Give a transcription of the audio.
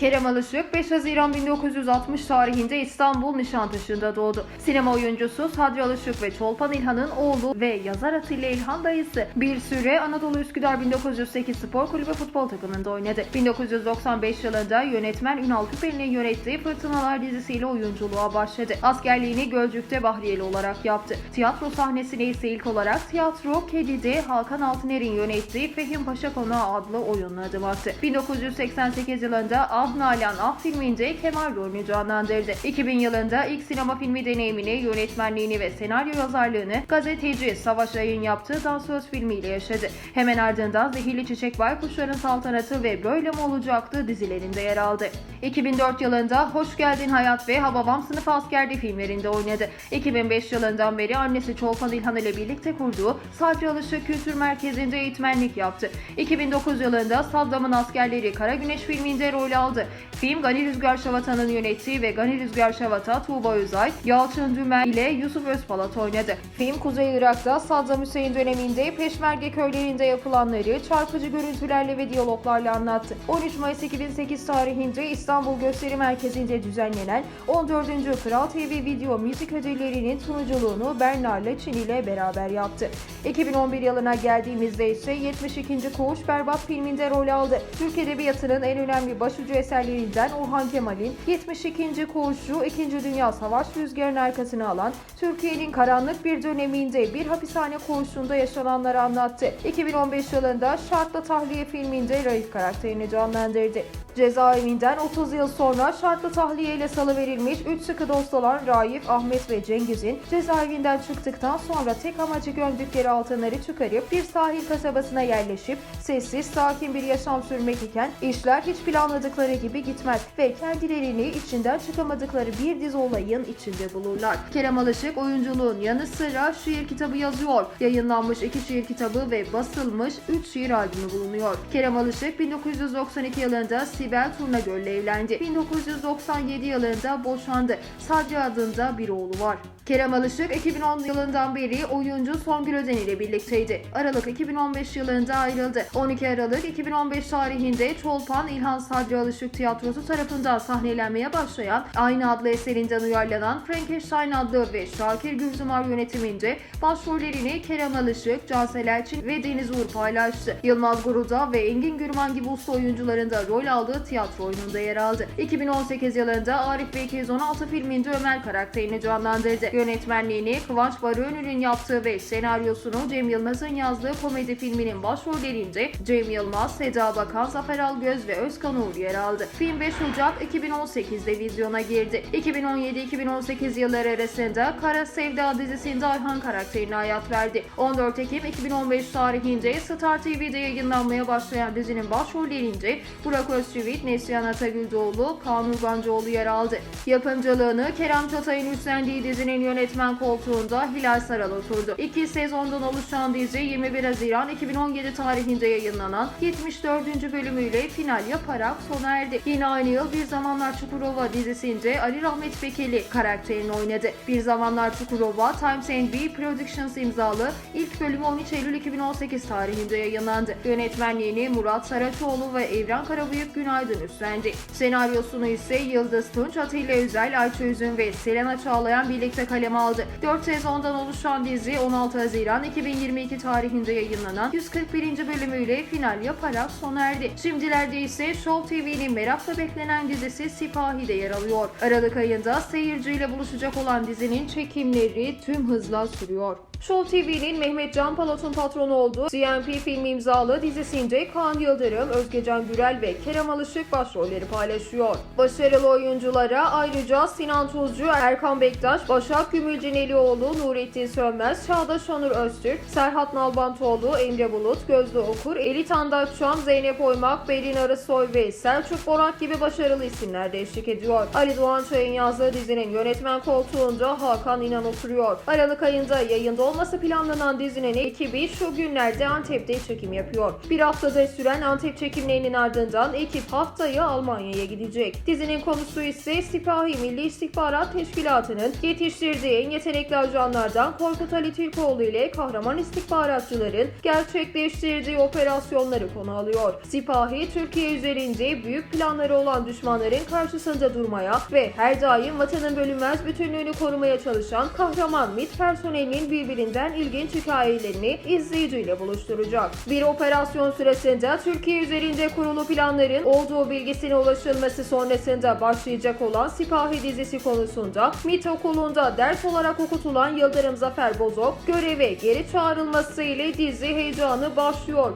Kerem Alışık 5 Haziran 1960 tarihinde İstanbul Nişantaşı'nda doğdu. Sinema oyuncusu Sadri Alışık ve Çolpan İlhan'ın oğlu ve yazar Atilla İlhan dayısı. Bir süre Anadolu Üsküdar 1908 Spor Kulübü futbol takımında oynadı. 1995 yılında yönetmen Ünal Küpeli'nin yönettiği Fırtınalar dizisiyle oyunculuğa başladı. Askerliğini Gölcük'te Bahriyeli olarak yaptı. Tiyatro sahnesine ise ilk olarak Tiyatro Kedi'de Hakan Altıner'in yönettiği Fehim Paşa Konağı adlı oyunla adım attı. 1988 yılında Ah Nalan Ah filminde Kemal rolünü canlandırdı. 2000 yılında ilk sinema filmi deneyimini, yönetmenliğini ve senaryo yazarlığını gazeteci Savaş Ay'ın yaptığı Dansöz filmiyle yaşadı. Hemen ardından Zehirli Çiçek Baykuşların Saltanatı ve Böyle Mi Olacaktı dizilerinde yer aldı. 2004 yılında Hoş Geldin Hayat ve Hababam Sınıf Askerde filmlerinde oynadı. 2005 yılından beri annesi Çolpan İlhan ile birlikte kurduğu Sadri Alışık Kültür Merkezi'nde eğitmenlik yaptı. 2009 yılında Saddam'ın Askerleri Kara Güneş filminde rol aldı. Film Gani Rüzgar Şavatan'ın yönettiği ve Gani Rüzgar Şavata, Tuğba Özay, Yalçın Dümen ile Yusuf Özpalat oynadı. Film Kuzey Irak'ta Saddam Hüseyin döneminde Peşmerge köylerinde yapılanları çarpıcı görüntülerle ve diyaloglarla anlattı. 13 Mayıs 2008 tarihinde İstanbul Gösteri Merkezi'nde düzenlenen 14. Kral TV Video Müzik Ödülleri'nin sunuculuğunu Bernar'la Çin ile beraber yaptı. 2011 yılına geldiğimizde ise 72. Koğuş Berbat filminde rol aldı. Türk Edebiyatı'nın en önemli başucu eserlerinden Orhan Kemal'in 72. Koğuşu 2. Dünya Savaş rüzgarının arkasına alan Türkiye'nin karanlık bir döneminde bir hapishane koğuşunda yaşananları anlattı. 2015 yılında Şartlı Tahliye filminde Raif karakterini canlandırdı. Cezaevinden 30 yıl sonra şartlı tahliye ile salıverilmiş 3 sıkı dost olan Raif, Ahmet ve Cengiz'in cezaevinden çıktıktan sonra tek amacı gömdükleri altınları çıkarıp bir sahil kasabasına yerleşip sessiz, sakin bir yaşam sürmek iken işler hiç planladıkları gibi gitmez ve kendilerini içinden çıkamadıkları bir dizi olayın içinde bulurlar. Kerem Alışık oyunculuğun yanı sıra şiir kitabı yazıyor. Yayınlanmış iki şiir kitabı ve basılmış 3 şiir albümü bulunuyor. Kerem Alışık 1992 yılında Sibel Turnagöl'le evlendi. 1997 yılında boşandı. Sadri adında bir oğlu var. Kerem Alışık 2010 yılından beri oyuncu Songül Özen ile birlikteydi. Aralık 2015 yılında ayrıldı. 12 Aralık 2015 tarihinde Çolpan İlhan Sadri Alışık Tiyatrosu tarafından sahnelenmeye başlayan aynı adlı eserinden uyarlanan Frankenstein adlı ve Şakir Gürzumar yönetiminde başrollerini Kerem Alışık, Cansel Elçin ve Deniz Uğur paylaştı. Yılmaz Guruda ve Engin Gürman gibi usta oyuncuların da rol aldığı tiyatro oyununda yer aldı. 2018 yılında Arif ve 216 filminde Ömer karakterini canlandırdı. Yönetmenliğini Kıvanç Barıönü'nün yaptığı ve senaryosunu Cem Yılmaz'ın yazdığı komedi filminin başrollerinde Cem Yılmaz, Seda Bakan, Zafer Algöz ve Özkan Uğur yer aldı. Film 5 Ocak 2018'de vizyona girdi. 2017-2018 yılları arasında Kara Sevda dizisinde Ayhan karakterine hayat verdi. 14 Ekim 2015 tarihinde Star TV'de yayınlanmaya başlayan dizinin başrollerinde Burak Özçivit, Neslihan Atagüldoğlu, Kaan Urgancıoğlu yer aldı. Yapımcılığını Kerem Çatay'ın üstlendiği dizinin yönetmen koltuğunda Hilal Saral oturdu. İki sezondan oluşan dizi 21 Haziran 2017 tarihinde yayınlanan 74. bölümüyle final yaparak sona erdi. Yine aynı yıl Bir Zamanlar Çukurova dizisinde Ali Rahmet Bekeli karakterini oynadı. Bir Zamanlar Çukurova Times B Productions imzalı ilk bölümü 13 Eylül 2018 tarihinde yayınlandı. Yönetmenliğini Murat Saraçoğlu ve Evren Karabıyık Günaydın üstlendi. Senaryosunu ise Yıldız Tunç, Atilla Özel, Ayça Üzüm ve Selena Çağlayan birlikte kaleme aldı. 4 sezondan oluşan dizi 16 Haziran 2022 tarihinde yayınlanan 141. bölümüyle final yaparak sona erdi. Şimdilerde ise Show TV'nin merakla beklenen dizisi Sipahi'de yer alıyor. Aralık ayında seyirciyle buluşacak olan dizinin çekimleri tüm hızla sürüyor. Show TV'nin Mehmet Can Palat'ın patronu olduğu CNP filmi imzalı dizisinde Kaan Yıldırım, Özgecan Gürel ve Kerem Alışık başrolleri paylaşıyor. Başarılı oyunculara ayrıca Sinan Tuzcu, Erkan Bektaş, Başak Gümülcinelioğlu, Nurettin Sönmez, Çağdaş Onur Öztürk, Serhat Nalbantoğlu, Emre Bulut, Gözde Okur, Elit Andaççam, Zeynep Oymak, Berin Arısoy ve Selçuk Borak gibi başarılı isimler de eşlik ediyor. Ali Doğan Çay'ın yazdığı dizinin yönetmen koltuğunda Hakan İnan oturuyor. Aralık ayında yayında olması planlanan dizinin ekibi şu günlerde Antep'te çekim yapıyor. Bir haftada süren Antep çekimlerinin ardından ekip haftaya Almanya'ya gidecek. Dizinin konusu ise Sipahi Milli İstihbarat Teşkilatı'nın yetiştirdiği en yetenekli ajanlardan Korkut Ali Türkoğlu ile kahraman istihbaratçıların gerçekleştirdiği operasyonları konu alıyor. Sipahi, Türkiye üzerinde büyük planları olan düşmanların karşısında durmaya ve her daim vatanın bölünmez bütünlüğünü korumaya çalışan kahraman MİT personelinin birbirinden ilginç hikayelerini izleyiciyle buluşturacak. Bir operasyon sırasında Türkiye üzerinde kurulu planların olduğu bilgisine ulaşılması sonrasında başlayacak olan Sipahi dizisi konusunda MİT okulunda ders olarak okutulan Yıldırım Zafer Bozok göreve geri çağrılması ile dizi heyecanı başlıyor.